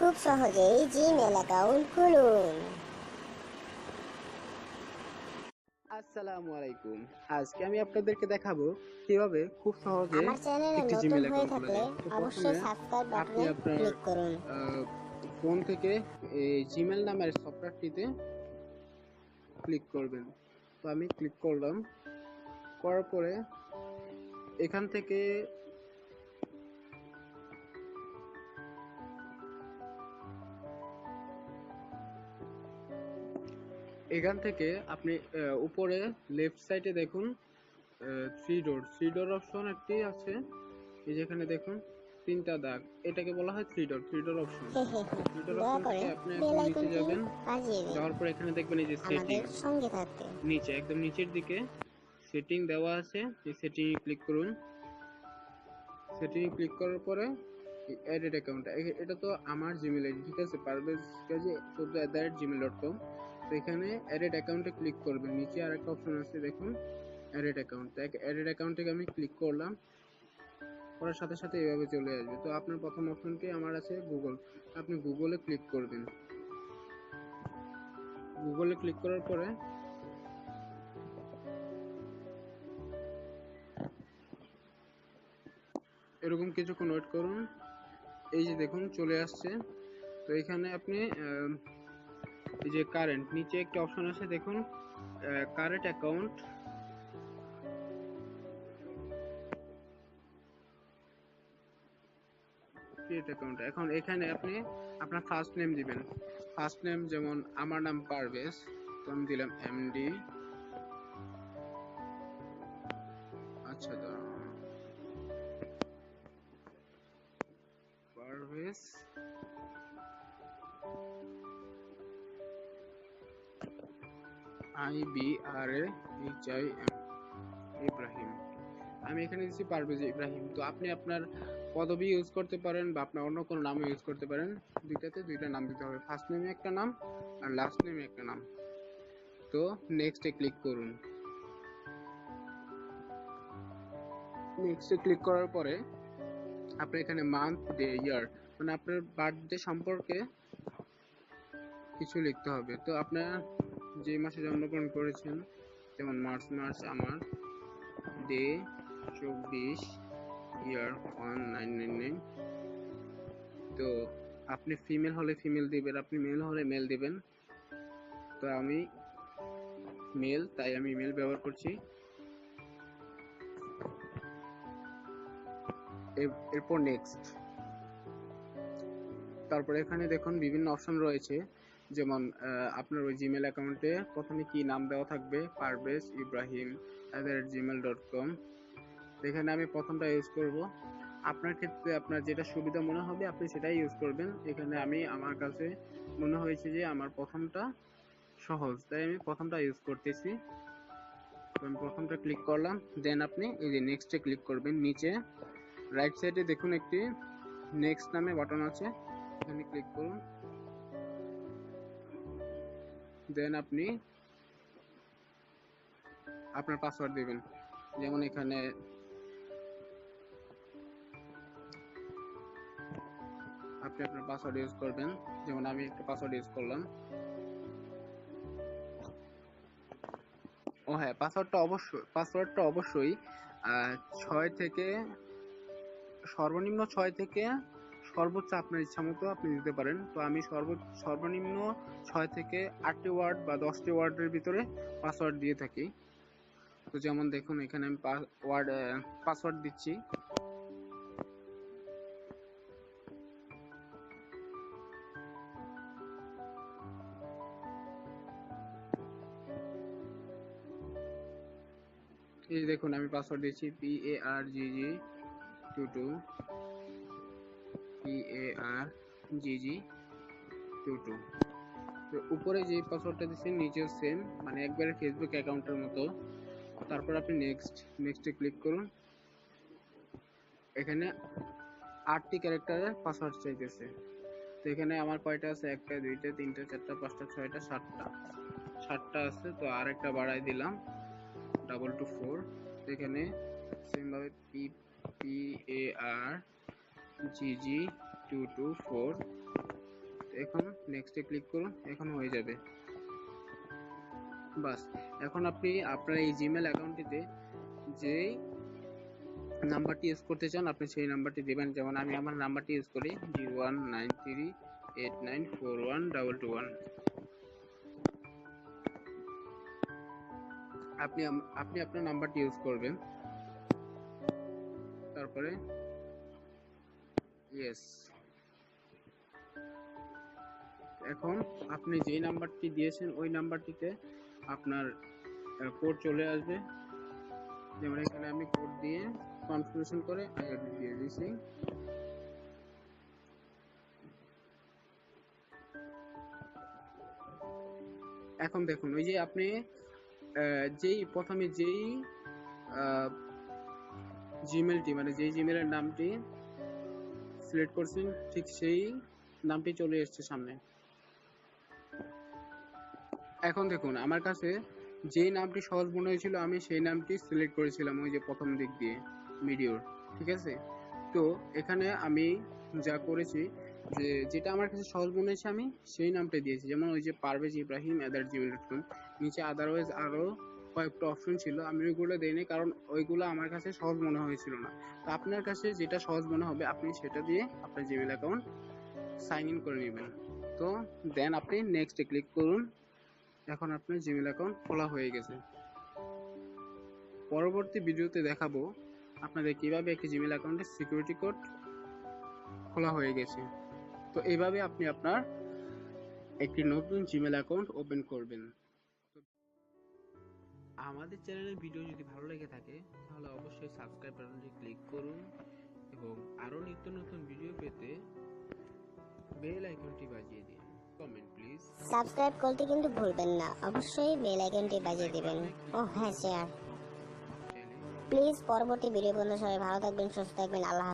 খুব সহজেই Gmail account খুলুন। আসসালামু আলাইকুম। আজকে আমি আপনাদেরকে দেখাবো কীভাবে খুব সহজে আমার চ্যানেলে নতুন হয়ে থাকলে। অবশ্যই সাবস্ক্রাইব বাটনে ক্লিক করুন। ফোন থেকে এই জিমেল নামের সফটওয়্যারটিতে ক্লিক করবেন। তো আমি ক্লিক করলাম। করার পরে এখান থেকে এখান থেকে আপনি উপরে লেফট সাইডে দেখুন three door three door option একটি আছে। এই যেখানে দেখুন তিনটা দাগ। এটাকে বলা হয় three door three door option. Three আপনি নিচে যাবেন। যাওয়ার পর এখানে দেখবেন এই যে সেটিং সঙ্গে থাকতে। নিচে একদম নিচের দিকে সেটিং দেওয়া আছে। এই সেটিং ক্লিক করুন। সেটিং ক্লিক করার পরে এডিট অ্যাকাউন্ট এটা তো আমার জিমেল আইডি ঠিক আছে? পারভেজ কাজী চোদ্দ at the rate Gmail dot com এখানে এডিট অ্যাকাউন্টে ক্লিক করবেন নিচে আর একটা অপশন আছে, দেখুন এডিট অ্যাকাউন্ট এডিট অ্যাকাউন্টে আমি ক্লিক করলাম, করার সাথে সাথে এভাবে চলে আসবে। তো আপনার প্রথম অপশনটি আমার আছে গুগল আপনি গুগলে ক্লিক করবেন। গুগলে ক্লিক করার পরে এরকম কিছুক্ষণ ওয়েট করুন। এই যে দেখুন, চলে আসছে। তো এখানে আপনি এই যে কারেন্ট নিচে একটা অপশন আছে, দেখুন কারেন্ট অ্যাকাউন্ট অ্যাকাউন্ট এখন এখানে আপনি আপনার ফার্স্ট নেম দিবেন। ফার্স্ট নেম যেমন আমার নাম পারভেজ, তো আমি দিলাম এমডি আচ্ছা দাঁড়াও। Parvez. I B R A H I M Ibrahim. আমি এখানে দিচ্ছি পারভেজ ইব্রাহিম, তো আপনি আপনার পদবি ইউজ করতে পারেন বা আপনার অন্য কোনো নাম ইউজ করতে পারেন। দুইটাতে দুইটা নাম দিতে হবে। ফার্স্ট নেমে একটা নাম আর লাস্ট নেমে একটা নাম। তো নেক্সটে ক্লিক করুন। নেক্সটে ক্লিক করার পরে আপনি এখানে মান্থ ডে ইয়ার মানে আপনার বার্থডে সম্পর্কে কিছু লিখতে হবে। তো আপনার যে মাসে জন্মগ্রহণ করেছেন, যেমন মার্চ মাস আমার ডে চব্বিশ year one nine nine nine. তো আপনি ফিমেল হলে ফিমেল দিবেন, আপনি মেল হলে মেল দিবেন। তো আমি মেল, তাই আমি মেল ব্যবহার করছি। এর- এরপর নেক্সট তারপরে এখানে দেখুন বিভিন্ন অপশন রয়েছে। যেমন আপনার ওই জিমেল অ্যাকাউন্টে প্রথমে কি নাম দেওয়া থাকবে? Parvez Ibrahim Gmail dot com এখানে আমি প্রথমটা ইউজ করব। আপনার ক্ষেত্রে আপনার যেটা সুবিধা মনে হবে, আপনি সেটাই ইউজ করবেন। এখানে আমি, আমার কাছে মনে হয়েছে যে আমার প্রথমটা সহজ, তাই আমি প্রথমটা ইউজ করতেছি। আমি প্রথমটা ক্লিক করলাম দেন আপনি এই যে নেক্সটে ক্লিক করবেন, নিচে রাইট সাইডে দেখুন একটি নেক্সট নামে বাটন আছে। এখানে ক্লিক করুন। দেন আপনি আপনার পাসওয়ার্ড দিবেন। যেমন এখানে আপনি আপনার পাসওয়ার্ড ইউজ করবেন। যেমন আমি একটা পাসওয়ার্ড ইউজ করলাম। ও হ্যাঁ পাসওয়ার্ডটা অবশ্যই পাসওয়ার্ডটা অবশ্যই ছয় থেকে সর্বনিম্ন ছয় থেকে সর্বোচ্চ আপনার ইচ্ছা মতো আপনি দিতে পারেন। তো আমি সর্ব সর্বনিম্ন ছয় থেকে আটটি ওয়ার্ড বা দশটি ওয়ার্ডের ভিতরে পাসওয়ার্ড দিয়ে থাকি। তো যেমন দেখুন, এখানে আমি ওয়ার্ড পাসওয়ার্ড দিচ্ছি। এই দেখুন, আমি পাসওয়ার্ড দিয়েছি P A R G G two two R G G two two তো উপরে যে পাসওয়ার্ডটা দিচ্ছেন নিচেও সেম মানে একবারে ফেসবুক অ্যাকাউন্টের মতো। তারপর আপনি নেক্সট নেক্সটে ক্লিক করুন। এখানে আটটি ক্যারেক্টারের পাসওয়ার্ড চাইতেছে। তো এখানে আমার কয়টা আছে? একটা, দুইটা, তিনটা, চারটা, পাঁচটা, ছয়টা, সাতটা। সাতটা আছে, তো আর একটা বাড়াই দিলাম ডাবল টু ফোর এখানে সেমভাবে P P A R G G two two four এখন নেক্সটে ক্লিক করুন, এখন হয়ে যাবে। বাস, এখন আপনি, আপনার এই জিমেল অ্যাকাউন্টটিতে যেই নাম্বারটি ইউজ করতে চান, আপনি সেই নাম্বারটি দেবেন। যেমন আমি আমার নাম্বারটি ইউজ করি zero one nine three eight nine four one double two one আপনি আপনি আপনার নাম্বারটি ইউজ করবেন। তারপরে ইয়েস এখন আপনি যেই নাম্বারটি দিয়েছেন, ওই নাম্বারটিতে আপনার কোড চলে আসবে। যেমন এখানে আমি কোড দিয়ে কনফার্মেশন করে আইডি দিয়ে দিয়েছি। এখন দেখুন, ওই যে আপনি যেই প্রথমে যেই জিমেলটি মানে যেই জিমেলের নামটি সিলেক্ট করছেন, ঠিক সেই নামটি চলে এসেছে সামনে। এখন দেখুন, আমার কাছে যেই নামটি সহজ মনে হয়েছিল, আমি সেই নামটি সিলেক্ট করেছিলাম ওই যে প্রথম দিক দিয়ে ভিডিওর ঠিক আছে? তো এখানে আমি যা করেছি যে, যেটা আমার কাছে সহজ মনে হয়েছে, আমি সেই নামটা দিয়েছি। যেমন ওই যে Parvez Ibrahim at Gmail dot com নিচে আদারওয়াইজ আরও কয়েকটা অপশন ছিল, আমি ওইগুলো দিইনি, কারণ ওইগুলো আমার কাছে সহজ মনে হয়েছিল না। তো আপনার কাছে যেটা সহজ মনে হবে, আপনি সেটা দিয়ে আপনার জিমেল অ্যাকাউন্ট সাইন ইন করে নেবেন। তো দেন আপনি নেক্সটে ক্লিক করুন। এখন আপনার জিমেল অ্যাকাউন্ট খোলা হয়ে গেছে। পরবর্তী ভিডিওতে দেখাবো আপনাদের কীভাবে একটি জিমেল অ্যাকাউন্টের সিকিউরিটি কোড খোলা হয়ে গেছে। তো এইভাবে আপনি আপনার একটি নতুন জিমেল অ্যাকাউন্ট ওপেন করবেন। আমাদের চ্যানেলের ভিডিও যদি ভালো লেগে থাকে, তাহলে অবশ্যই সাবস্ক্রাইব বাটনটি ক্লিক করুন এবং আরও নিত্য নতুন ভিডিও পেতে বেল আইকনটি বাজিয়ে দিন। Comment please. সাবস্ক্রাইব করতে কিন্তু ভুলবেন না। অবশ্যই বেল আইকনটি বাজিয়ে দিবেন। ও হ্যাঁ শেয়ার প্লিজ পরবর্তী ভিডিও পর্যন্ত সবাই ভালো থাকবেন সুস্থ থাকবেন। আল্লাহ